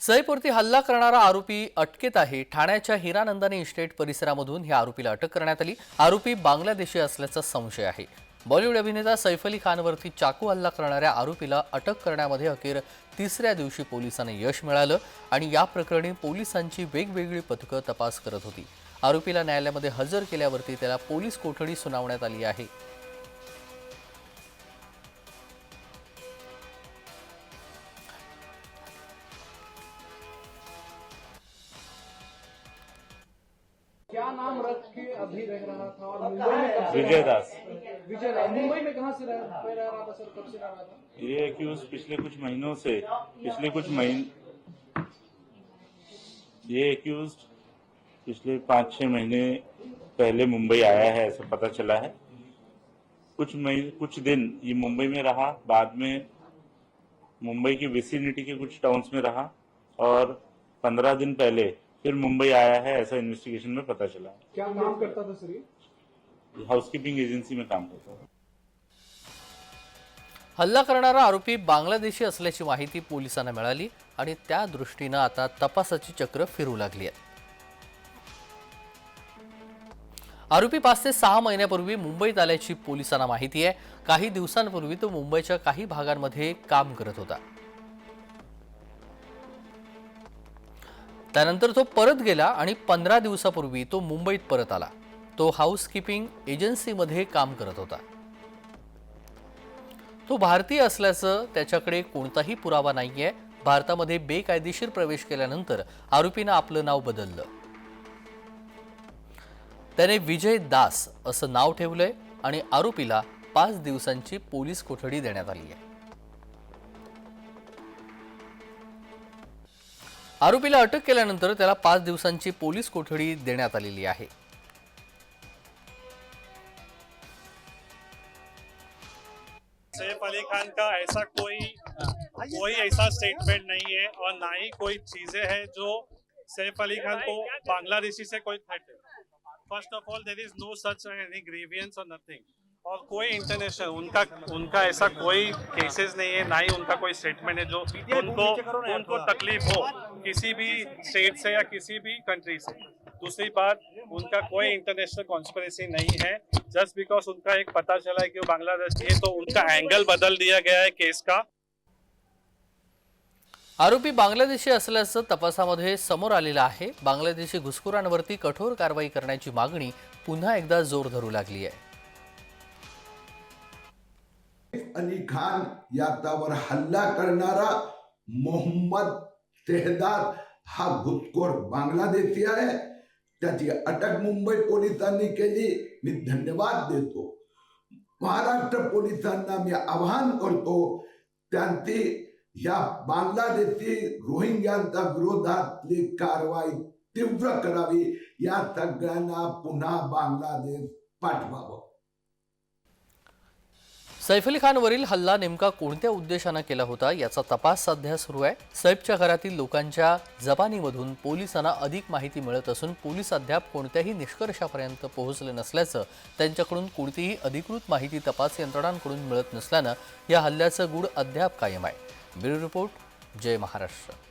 सईपुरती हल्ला करणारा आरोपी अटकेत आहे. ठाण्याच्या हिरानंदानी इस्टेट परिसरामधून या आरोपीला अटक करण्यात आली. आरोपी बांगलादेशी असल्याचा संशय आहे. बॉलिवूड अभिनेता सैफ अली खानवरती चाकू हल्ला करणाऱ्या आरोपीला अटक करण्यामध्ये अखेर तिसऱ्या दिवशी पोलिसांना यश मिळालं आणि या प्रकरणी पोलिसांची वेगवेगळी पथकं तपास करत होती. आरोपीला न्यायालयामध्ये हजर केल्यावरती त्याला पोलीस कोठडी सुनावण्यात आली आहे. क्या नाम रख के अभी रह रहा था और मुंबई में कब से विजय दास विजय राय मुंबई में कहाँ से रह, रह रहा था सर? कब से रह रहा था? ये एक्यूज पिछले कुछ महीनों से पिछले कुछ महीने ये एक्यूज पिछले पाँच छह महीने पहले मुंबई आया है ऐसा पता चला है। कुछ महीने कुछ दिन ये मुंबई में रहा बाद में मुंबई की विसिनिटी के कुछ टाउन्स में रहा और पंद्रह दिन पहले फिर मुंबई आया है ऐसा इन्वेस्टिगेशन में पता चला। क्या काम करता था सर ये? हाउसकीपिंग एजेंसी में काम करता था। हल्ला करणारा आरोपी बांगलादेशी असल्याची माहिती पोलिसांना मिळाली आणि त्या दृष्टीनं आता तपासाची चक्र फिरू लागली आहेत आरोपी पाच ते सहा महिन्यापूर्वी मुंबईत आल्याची पोलिसांना माहिती आहे. काही दिवसांपूर्वी तो मुंबईच्या काही भागांमध्ये काम करत होता. त्यानंतर तो परत गेला आणि पंधरा दिवसापूर्वी तो मुंबईत परत आला. तो हाऊसकीपिंग एजन्सीमध्ये काम करत होता. तो भारतीय असल्याचं त्याच्याकडे कोणताही पुरावा नाहीये. भारतामध्ये बेकायदेशीर प्रवेश केल्यानंतर आरोपीनं आपलं नाव बदललं. त्याने विजय दास असं नाव ठेवलंय आणि आरोपीला पाच दिवसांची पोलीस कोठडी देण्यात आली आहे आरोपीला अटक केल्यानंतर त्याला पाच दिवसांची पोलीस कोठडी देण्यात आलेली आहे. सैफ अली खान का ऐसा कोई कोई ऐसा स्टेटमेंट नहीं है और ना ही कोई चीजें हैं जो सैफ अली खान को बांग्लादेशी से कोई थ्रेट है। First of all there is no such any grievance और नथिंग और कोई इंटरनेशनल उनका उनका ऐसा कोई केसेस नहीं है ना ही उनका कोई स्टेटमेंट है जो उनको उनको तकलीफ हो किसी भी स्टेट से या किसी भी कंट्री से। दूसरी बात उनका कोई इंटरनेशनल कॉन्स्परेसी नहीं है। जस्ट बिकॉज उनका एक पता चला है कि वो बांग्लादेश है तो उनका एंगल बदल दिया गया है केस का। आरोपी बांगलादेशी असल्याचं तपासामध्ये समोर आलेलं आहे. बांगलादेशी घुसखोरांवरती कठोर कारवाई करण्याची मागणी पुन्हा एकदा जोर धरू लागली आहे. अली खान याच्यावर हल्ला करणारा मोहम्मद तेहदार हा घुसखोर बांगलादेशी आहे. त्याची अटक मुंबई पोलिसांनी केली. मी धन्यवाद देतो. महाराष्ट्र पोलिसांना मी आवाहन करतो, त्यांची या बांगलादेशी रोहिंग्यांच्या विरोधातली कारवाई तीव्र करावी. या सगळ्यांना पुन्हा बांगलादेश पाठवावं. सैफ अली खानवरील हल्ला नेमका कोणत्या उद्देशानं केला होता याचा तपास सध्या सुरू आहे. सैफच्या घरातील लोकांच्या जबानीमधून पोलिसांना अधिक माहिती मिळत असून पोलीस अद्याप कोणत्याही निष्कर्षापर्यंत पोहोचले नसल्याचं त्यांच्याकडून कोणतीही अधिकृत माहिती तपास यंत्रणांकडून मिळत नसल्यानं या हल्ल्याचं गूढ अद्याप कायम आहे. ब्युरो रिपोर्ट जय महाराष्ट्र.